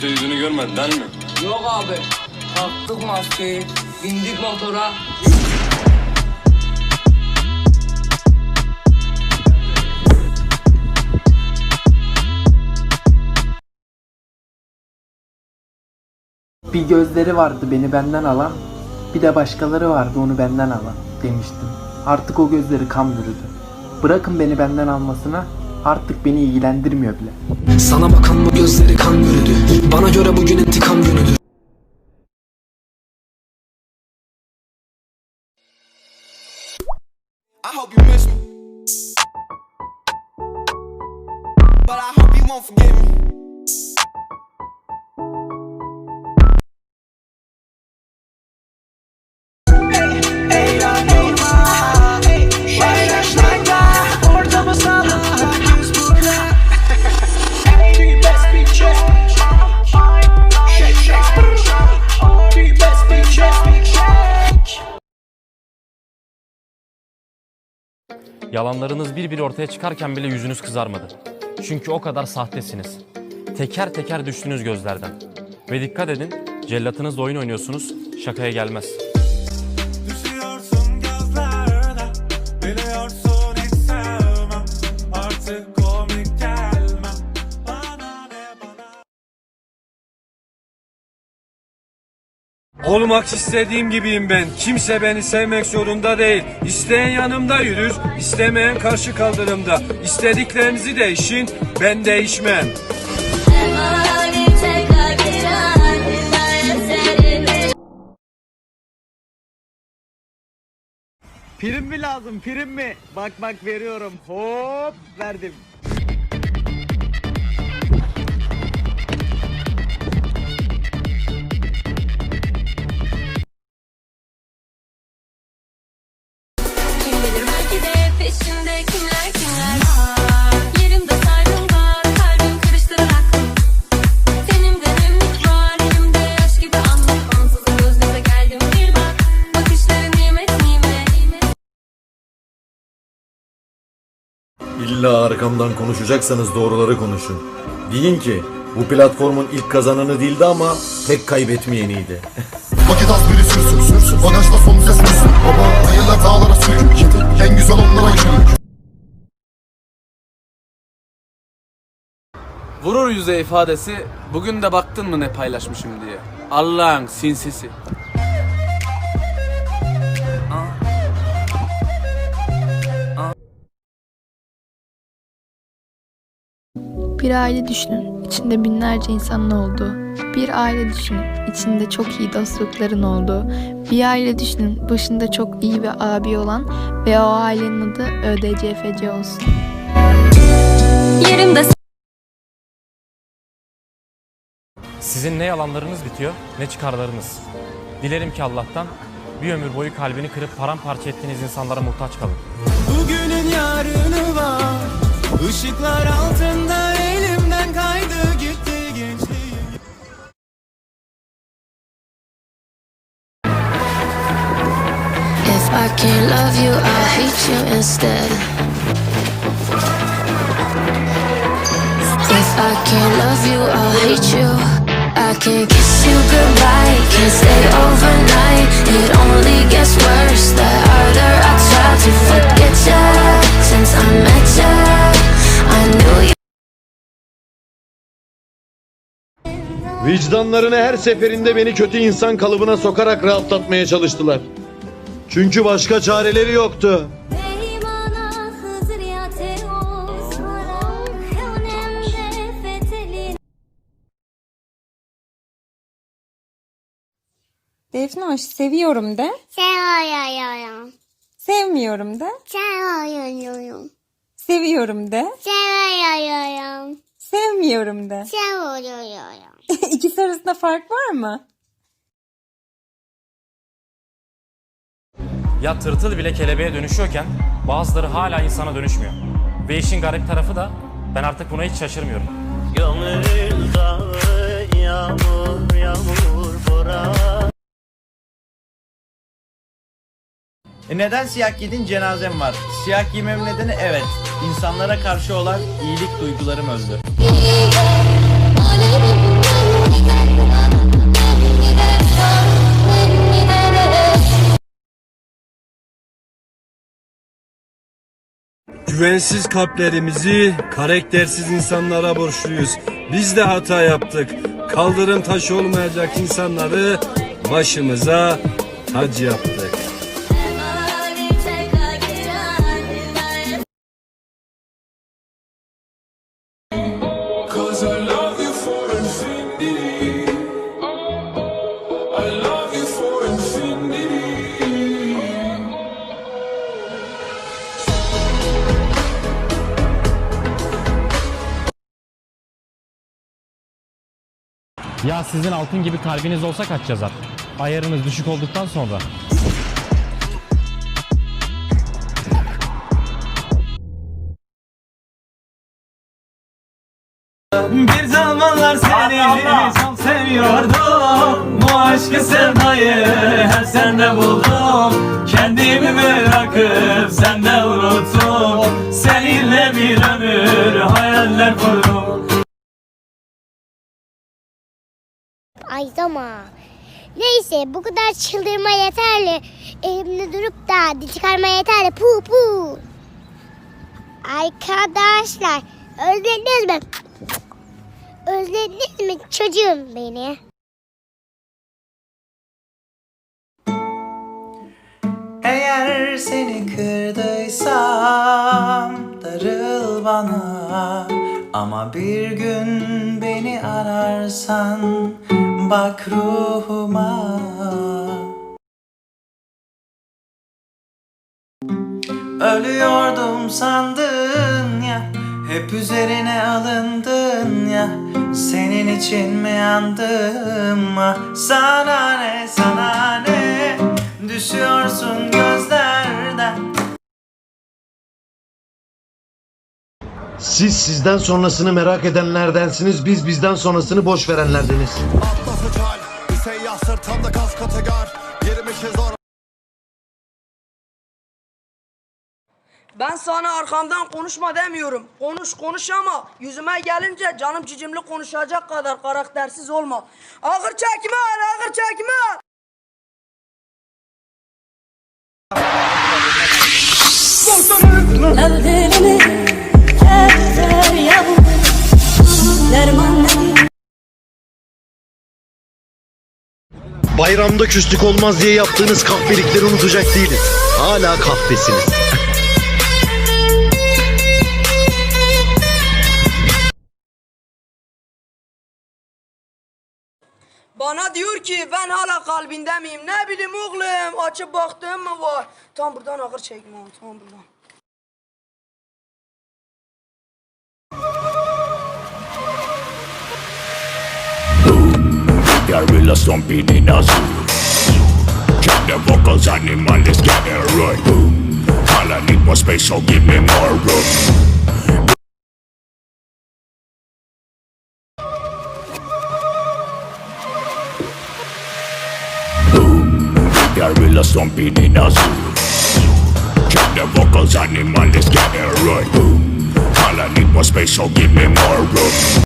Kimse yüzünü görmedi değil mi? Yok abi. Taktık maskeyi, bindik motora. Bir gözleri vardı beni benden alan, bir de başkaları vardı onu benden alan demiştim. Artık o gözleri kan bürüdü. Bırakın beni benden almasına, artık beni ilgilendirmiyor bile. Sana bakan bu gözleri kan yürüdü Bana göre bugün intikam günüdür I hope you miss me. But I hope you won't forget me. Yalanlarınız bir bir ortaya çıkarken bile yüzünüz kızarmadı. Çünkü o kadar sahtesiniz. Teker teker düştünüz gözlerden. Ve dikkat edin, cellatınızla oyun oynuyorsunuz, şakaya gelmez. Olmak istediğim gibiyim ben. Kimse beni sevmek zorunda değil. İsteyen yanımda yürür, istemeyen karşı kaldırımda. İstediklerinizi değişin, ben değişmem. Prim mi lazım prim mi? Bak bak veriyorum hop verdim. İlla arkamdan konuşacaksanız doğruları konuşun. Deyin ki bu platformun ilk kazananı değildi ama tek kaybetmeyeniydi. Vakit az biri sürsün sürsün Bagajda son ses düşsün Baba hayaller dağlara sürük En güzel onlara yürük Vurur yüze ifadesi bugün de baktın mı ne paylaşmışım diye. Allah'ın sinsisi. Bir aile düşünün, içinde binlerce insanın olduğu. Bir aile düşünün, içinde çok iyi dostlukların olduğu. Bir aile düşünün, başında çok iyi bir abi olan ve o ailenin adı ÖDCFC olsun. Yerimde Sizin ne yalanlarınız bitiyor, ne çıkarlarınız. Dilerim ki Allah'tan bir ömür boyu kalbini kırıp paramparça ettiğiniz insanlara muhtaç kalın. Bugünün yarını var Işıklar altında elimden kaydı gitti If I can't love you, I'll hate you instead. If I can't love you, I'll hate you. I can't kiss you goodbye, can't stay overnight. It only gets worse the harder I try to Vicdanlarını her seferinde beni kötü insan kalıbına sokarak rahatlatmaya çalıştılar. Çünkü başka çareleri yoktu. Defne hoş seviyorum de. Seviyorum Sevmiyorum de. Seviyorum Seviyorum de. Seviyorum Sevmiyorum de. Seviyorum İkisi arasında fark var mı? Ya tırtıl bile kelebeğe dönüşüyorken bazıları hala insana dönüşmüyor. Ve işin garip tarafı da ben artık buna hiç şaşırmıyorum. Gönül dağı yağmur yağmur bora E neden siyah giydin cenazem var. Siyah giymem nedeni evet. insanlara karşı olan iyilik duygularım öldü. Güvensiz kalplerimizi karaktersiz insanlara borçluyuz. Biz de hata yaptık. Kaldırım taşı olmayacak insanları başımıza tac yaptık. Ya sizin altın gibi kalbiniz olsa kaç yazar? Ayarınız düşük olduktan sonra. Bir zamanlar seni çok seviyordum Bu aşkı sevdayı hep sende buldum Kendimi bırakıp sende Ay ama. Neyse bu kadar çıldırma yeterli. Elimde durup da dil çıkarma yeterli. Pu pu. Arkadaşlar özlediniz mi? Özlediniz mi çocuğum beni? Eğer seni kırdıysam darıl bana Ama bir gün beni ararsan bak ruhuma. Ölüyordum sandın ya Hep üzerine alındın ya. Senin için mi yandım? Ah Sana ne sana ne? Düşüyorsun Siz sizden sonrasını merak edenlerdensiniz, biz bizden sonrasını boş verenlerdeniz. Atlas hal Bir seyyah sırtımda kas kategar Yerimi zor Ben sana arkamdan konuşma demiyorum. Konuş konuş ama yüzüme gelince canım cicimli konuşacak kadar karaktersiz olma. Ağır çekme ağır çekme al. Bayramda küslük olmaz diye yaptığınız kahpelikleri unutacak değiliz. Hala kahpesiniz. Bana diyor ki ben hala kalbinde miyim? Ne bileyim oğlum açıp baktığım mı var? Tam buradan ağır çekme tam buradan. Gorilla stomping in us. Check the vocals, animal getting right All I need more space, so give me more room. Gorilla stomping in us. Check the vocals, animal getting right All I need more space, so give me more room